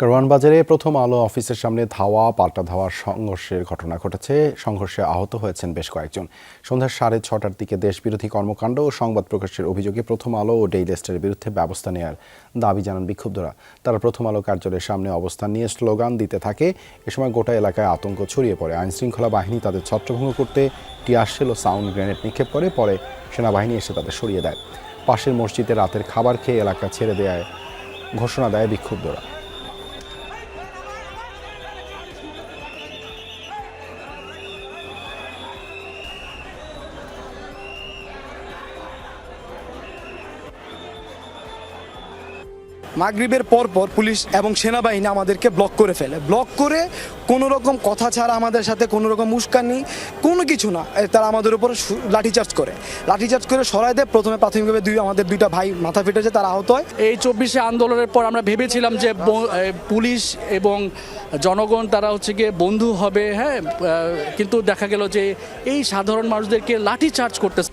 কারওয়ান বাজারে প্রথম আলো অফিসের সামনে ধাওয়া, পাল্টা ধাওয়ার সংঘর্ষের ঘটনা ঘটেছে। সংঘর্ষে আহত হয়েছেন বেশ কয়েকজন। সন্ধ্যা সাড়ে ছটার দিকে দেশবিরোধী কর্মকাণ্ড ও সংবাদ প্রকাশের অভিযোগে প্রথম আলো ও ডেইলি স্টারের বিরুদ্ধে ব্যবস্থা নেওয়ার দাবি জানান বিক্ষুব্ধরা। তারা প্রথম আলো কার্যালয়ের সামনে অবস্থান নিয়ে স্লোগান দিতে থাকে। এ সময় গোটা এলাকায় আতঙ্ক ছড়িয়ে পড়ে। আইনশৃঙ্খলা বাহিনী তাদের ছত্রভঙ্গ করতে টিয়ারশেল ও সাউন্ড গ্রেনেড নিক্ষেপ করে। পরে সেনাবাহিনী এসে তাদের সরিয়ে দেয়। পাশের মসজিদে রাতের খাবার খেয়ে এলাকা ছেড়ে দেয় ঘোষণা দেয় বিক্ষুব্ধরা। মাগরিবের পর পর পুলিশ এবং সেনাবাহিনী আমাদেরকে ব্লক করে ফেলে। ব্লক করে কোনো রকম কথা ছাড়া আমাদের সাথে কোনো রকম উস্কানি, কোনো কিছু না। তারা আমাদের উপর লাঠিচার্জ করে। লাঠিচার্জ করে সরাই দেয়, প্রথমে প্রাথমিকভাবে দুই আমাদের দুইটা ভাই মাথা ফেটেছে, তারা আহত হয়। এই চব্বিশে আন্দোলনের পর আমরা ভেবেছিলাম যে পুলিশ এবং জনগণ তারা হচ্ছে গিয়ে বন্ধু হবে হ্যাঁ কিন্তু দেখা গেল যে এই সাধারণ মানুষদেরকে লাঠিচার্জ করতেছে।